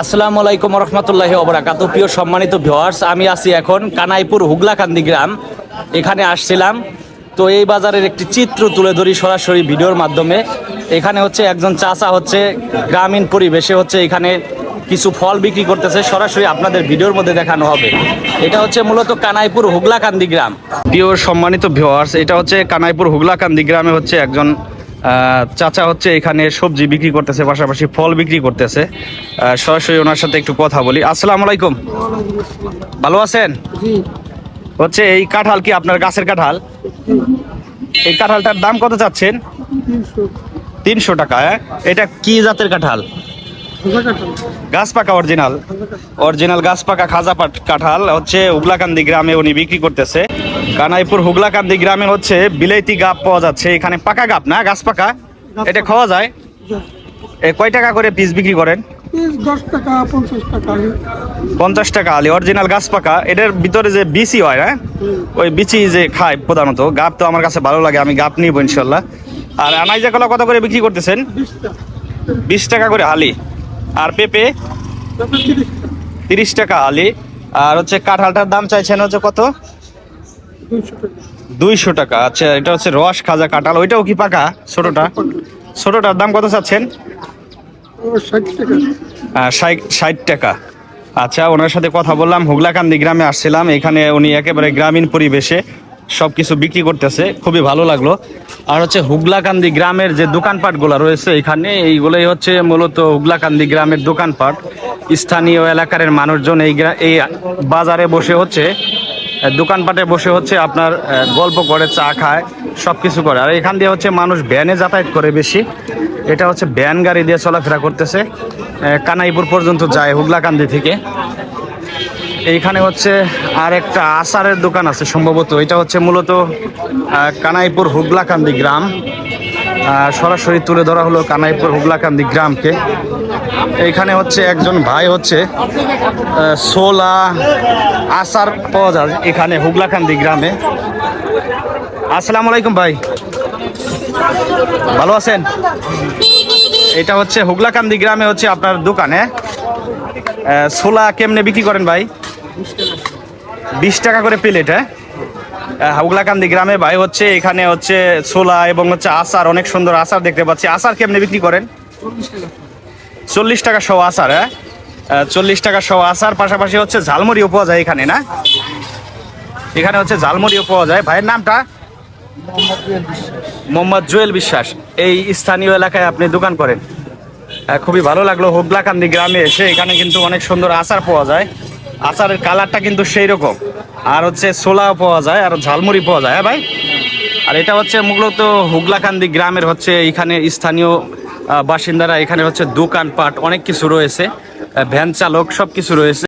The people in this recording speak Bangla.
আসসালামু আলাইকুম রহমতুল্লাহ ওবরাকাত প্রিয় সম্মানিত ভিওয়ার্স আমি আছি এখন কানাইপুর হুগলাকান্দি গ্রাম। এখানে আসছিলাম। তো এই বাজারের একটি চিত্র তুলে ধরি সরাসরি ভিডিওর মাধ্যমে। এখানে হচ্ছে একজন চাচা হচ্ছে, গ্রামীণ পরিবেশে হচ্ছে এখানে কিছু ফল বিক্রি করতেছে। সরাসরি আপনাদের ভিডিওর মধ্যে দেখানো হবে। এটা হচ্ছে মূলত কানাইপুর হুগলাকান্দি গ্রাম। প্রিয় সম্মানিত ভিওয়ার্স এটা হচ্ছে কানাইপুর হুগলাকান্দি গ্রামে হচ্ছে একজন চাচা হচ্ছে এখানে সবজি বিক্রি করতেছে পাশাপাশি ফল বিক্রি করতেছে। সরাসরি ওনার সাথে একটু কথা বলি। আসসালাম আলাইকুম। ভালো আছেন? হচ্ছে এই কাঁঠাল কি আপনার গাছের কাঁঠাল? এই কাঁঠালটার দাম কত চাচ্ছেন? তিনশো। টাকা হ্যাঁ? এটা কি জাতের কাঁঠাল? গাছ পাকা অরিজিনাল? অরিজিনাল গাছ পাকা খাজা পাট কাঁঠাল হচ্ছে হুগলাকান্দি গ্রামে উনি বিক্রি করতেছে। কানাইপুর হুগলাকান্দি গ্রামে হচ্ছে বিলাইতি গাপ পাওয়া যাচ্ছে। এখানে পাকা গাপ না? গাছ পাকা? এটা খাওয়া যায়? কয় টাকা করে পিস বিক্রি করেন? পঞ্চাশ টাকা আলি। অরিজিনাল গাছ পাকা। এটার ভিতরে যে বিচি হয় হ্যাঁ ওই বিচি যে খায় প্রধানত গাপ তো আমার কাছে ভালো লাগে আমি গাপ নিব ইনশাল্লাহ। আর আনাইজা কলা কত করে বিক্রি করতেছেন? বিশ টাকা। করে আলি। আর পেঁপে তিরিশ টাকা। তিরিশ টাকা আলি। আর হচ্ছে কাঁঠালটার দাম চাইছেন হচ্ছে কত? দুইশো টাকা। আচ্ছা এটা হচ্ছে রস খাজা কাঁঠাল। ওইটাও কি পাকা ছোটটা? ছোটটার দাম কত চাচ্ছেন? ও ষাট টাকা। আচ্ছা ওনার সাথে কথা বললাম, হুগলাকান্দি গ্রামে আসছিলাম। এখানে উনি একেবারে গ্রামীণ পরিবেশে সব কিছু বিক্রি করতেছে। খুবই ভালো লাগল। আর হচ্ছে হুগলাকান্দি গ্রামের যে দোকানপাটগুলো রয়েছে এখানে, এইগুলোই হচ্ছে মূলত হুগলাকান্দি গ্রামের দোকানপাট। স্থানীয় এলাকার মানুষজন এই এই বাজারে বসে হচ্ছে দোকানপাটে বসে হচ্ছে আপনার গল্প করে, চা খায় সব কিছু করে। আর এখান দিয়ে হচ্ছে মানুষ ভ্যানে যাতায়াত করে বেশি। এটা হচ্ছে ভ্যান গাড়ি দিয়ে চলাফেরা করতেছে কানাইপুর পর্যন্ত যায় হুগলাকান্দি থেকে। এইখানে হচ্ছে আর একটা আচারের দোকান আছে সম্ভবত। এটা হচ্ছে মূলত কানাইপুর হুগলাকান্দি গ্রাম। সরাসরি তুলে ধরা হলো কানাইপুর হুগলাকান্দি গ্রামকে। এখানে হচ্ছে একজন ভাই হচ্ছে সোলা আসার পাওয়া যায় এখানে হুগলাকান্দি গ্রামে। আসসালামু আলাইকুম ভাই। ভালো আছেন? এটা হচ্ছে হুগলাকান্দি গ্রামে হচ্ছে আপনার দোকানে ছোলা কেমনে বিক্রি করেন ভাই? বিশ টাকা করে প্লেট হ্যাঁ? হাউগলাকান্দি গ্রামে ভাই হচ্ছে এখানে হচ্ছে ছোলা এবং হচ্ছে আচার, অনেক সুন্দর আচার দেখতে পাচ্ছি। আচার কেমনি বিক্রি করেন? চল্লিশ টাকা সহ আচার হ্যাঁ? চল্লিশ টাকা সহ আচার, পাশাপাশি হচ্ছে ঝালমুড়িও পাওয়া যায় এখানে, না? এখানে হচ্ছে ঝালমুড়িও পাওয়া যায়। ভাইয়ের নামটা? মোহাম্মদ জুয়েল বিশ্বাস। এই স্থানীয় এলাকায় আপনি দোকান করেন। খুবই ভালো লাগল। হুগলাকান্দি গ্রামে এসে এখানে কিন্তু অনেক সুন্দর আচার পাওয়া যায়। আচারের কালারটা কিন্তু সেই রকম আর হচ্ছে ছোলাও পাওয়া যায়, আর ঝালমুড়ি পাওয়া যায় হ্যাঁ ভাই? আর এটা হচ্ছে মূলত হুগলাকান্দি গ্রামের হচ্ছে এখানে স্থানীয় বাসিন্দারা এখানে হচ্ছে দোকানপাট, অনেক কিছু রয়েছে। ভ্যান চালক সব কিছু রয়েছে।